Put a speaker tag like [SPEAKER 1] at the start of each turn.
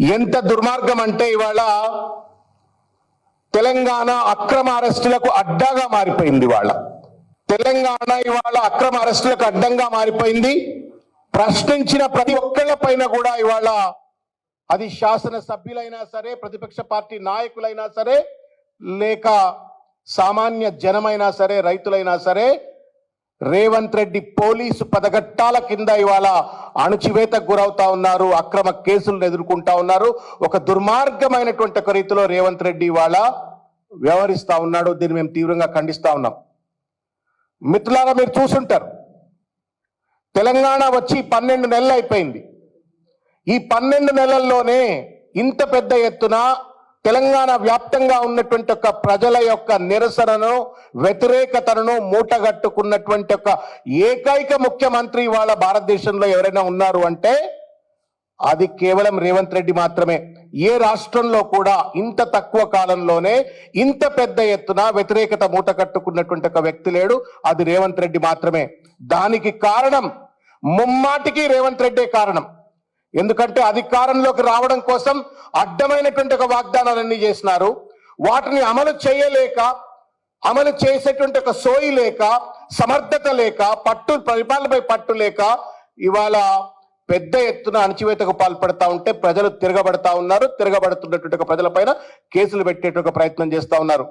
[SPEAKER 1] ఎంత దుర్మార్గం అంటే ఇవాళ తెలంగాణ అక్రమ అరెస్టులకు అడ్డాగా మారిపోయింది ఇవాళ. తెలంగాణ ఇవాళ అక్రమ అరెస్టులకు అడ్డంగా మారిపోయింది. ప్రశ్నించిన ప్రతి ఒక్కళ్ళ పైన కూడా ఇవాళ అది శాసన సభ్యులైనా సరే ప్రతిపక్ష పార్టీ నాయకులైనా సరే లేక సామాన్య జనమైనా సరే రైతులైనా సరే రేవంత్ రెడ్డి పోలీసు పదగట్టాల కింద ఇవాళ అణచివేతకు గురవుతా ఉన్నారు అక్రమ కేసులను ఎదుర్కొంటా ఉన్నారు. ఒక దుర్మార్గమైనటువంటి ఒక రీతిలో రేవంత్ రెడ్డి ఇవాళ వ్యవహరిస్తా ఉన్నాడు దీన్ని మేము తీవ్రంగా ఖండిస్తా ఉన్నాం. మిత్రులారా మీరు చూసుంటారు. తెలంగాణ వచ్చి పన్నెండు నెలలు అయిపోయింది. ఈ పన్నెండు నెలల్లోనే ఇంత పెద్ద ఎత్తున తెలంగాణ వ్యాప్తంగా ఉన్నటువంటి ఒక ప్రజల యొక్క నిరసనను వ్యతిరేకతను మూటగట్టుకున్నటువంటి ఒక ఏకైక ముఖ్యమంత్రి ఇవాళ భారతదేశంలో ఎవరైనా ఉన్నారు అంటే అది కేవలం రేవంత్ రెడ్డి మాత్రమే. ఏ రాష్ట్రంలో కూడా ఇంత తక్కువ కాలంలోనే ఇంత పెద్ద ఎత్తున వ్యతిరేకత మూట కట్టుకున్నటువంటి ఒక వ్యక్తి లేడు అది రేవంత్ రెడ్డి మాత్రమే. దానికి కారణం ముమ్మాటికి రేవంత్ రెడ్డే కారణం. ఎందుకంటే అధికారంలోకి రావడం కోసం అడ్డమైనటువంటి ఒక వాగ్దానాలన్నీ చేసినారు. వాటిని అమలు చేయలేక అమలు చేసేటువంటి ఒక సోయి లేక సమర్థత లేక పట్టు పరిపాలనపై పట్టు లేక ఇవాళ పెద్ద ఎత్తున అణచివేతకు పాల్పడతా ఉంటే ప్రజలు తిరగబడతా ఉన్నారు. తిరగబడుతున్నటువంటి ప్రజల ప్రజలపైన కేసులు పెట్టేటువంటి ప్రయత్నం చేస్తా ఉన్నారు.